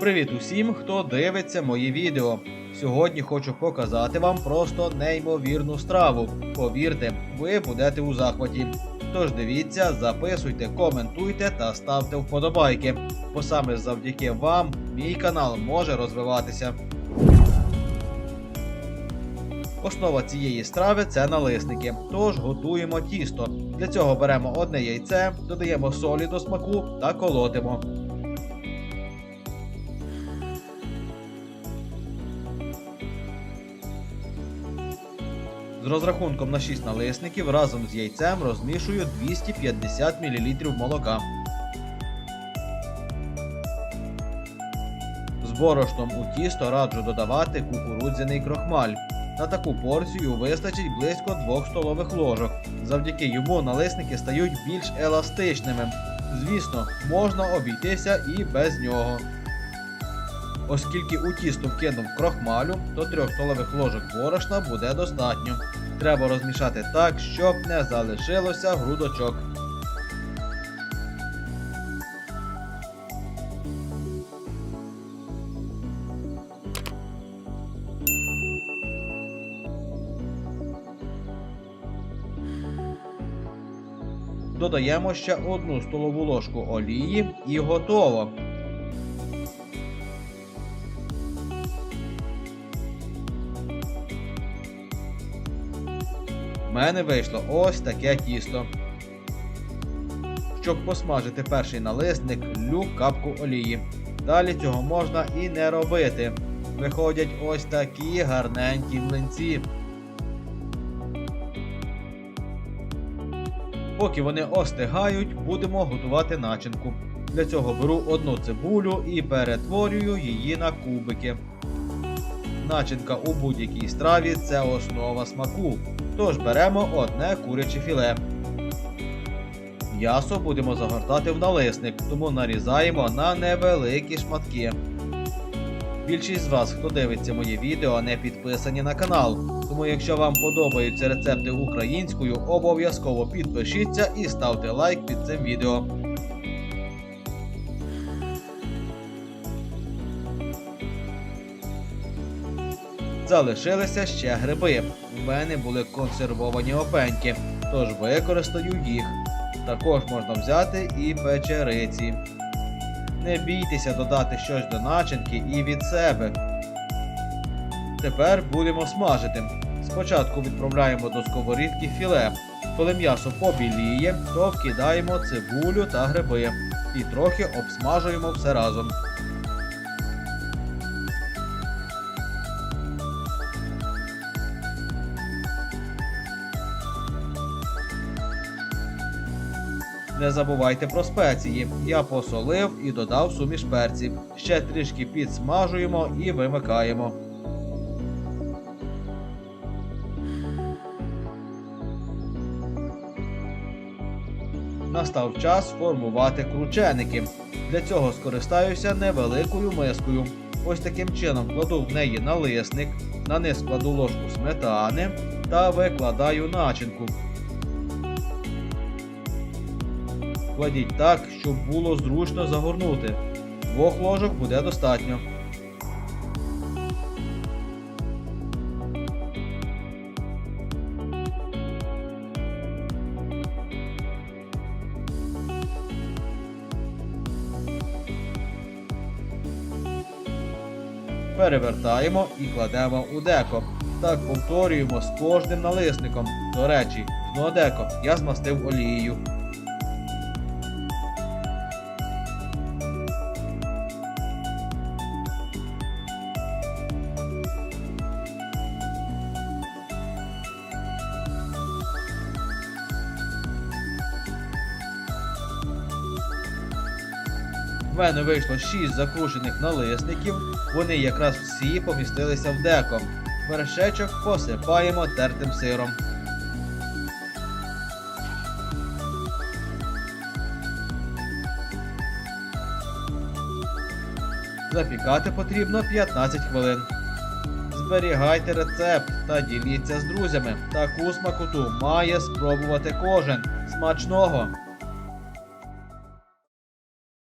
Привіт усім, хто дивиться мої відео. Сьогодні хочу показати вам просто неймовірну страву. Повірте, ви будете у захваті. Тож дивіться, записуйте, коментуйте та ставте вподобайки, бо саме завдяки вам мій канал може розвиватися. Основа цієї страви це налисники. Тож готуємо тісто. Для цього беремо одне яйце, додаємо солі до смаку та колотимо. З розрахунком на 6 налисників разом з яйцем розмішую 250 мл молока. З борошном у тісто раджу додавати кукурудзяний крохмаль. На таку порцію вистачить близько 2 столових ложок. Завдяки йому налисники стають більш еластичними. Звісно, можна обійтися і без нього. Оскільки у тісто вкинув крохмалю, то 3 столових ложок борошна буде достатньо. Треба розмішати так, щоб не залишилося грудочок. Додаємо ще одну столову ложку олії і готово. Мене вийшло ось таке тісто. Щоб посмажити перший налисник, лю капку олії. Далі цього можна і не робити. Виходять ось такі гарненькі млинці. Поки вони остигають, будемо готувати начинку. Для цього беру одну цибулю і перетворюю її на кубики. Начинка у будь-якій страві це основа смаку. Тож беремо одне куряче філе. М'ясо будемо загортати в налисник, тому нарізаємо на невеликі шматки. Більшість з вас, хто дивиться моє відео, не підписані на канал. Тому, якщо вам подобаються рецепти українською, обов'язково підпишіться і ставте лайк під цим відео. Залишилися ще гриби. У мене були консервовані опеньки, тож використаю їх. Також можна взяти і печериці. Не бійтеся додати щось до начинки і від себе. Тепер будемо смажити. Спочатку відправляємо до сковорідки філе. Коли м'ясо побіліє, то вкидаємо цибулю та гриби і трохи обсмажуємо все разом. Не забувайте про спеції. Я посолив і додав суміш перців. Ще трішки підсмажуємо і вимикаємо. Настав час формувати крученики. Для цього скористаюся невеликою мискою. Ось таким чином кладу в неї налисник, на низ кладу ложку сметани та викладаю начинку. Кладіть так, щоб було зручно загорнути. Двох ложок буде достатньо. Перевертаємо і кладемо у деко. Так повторюємо з кожним налисником. До речі, дно деко я змастив олією. Мене вийшло 6 закручених налисників, вони якраз всі помістилися в деко. Вершечок посипаємо тертим сиром. Запікати потрібно 15 хвилин. Зберігайте рецепт та діліться з друзями. Таку смакоту має спробувати кожен. Смачного!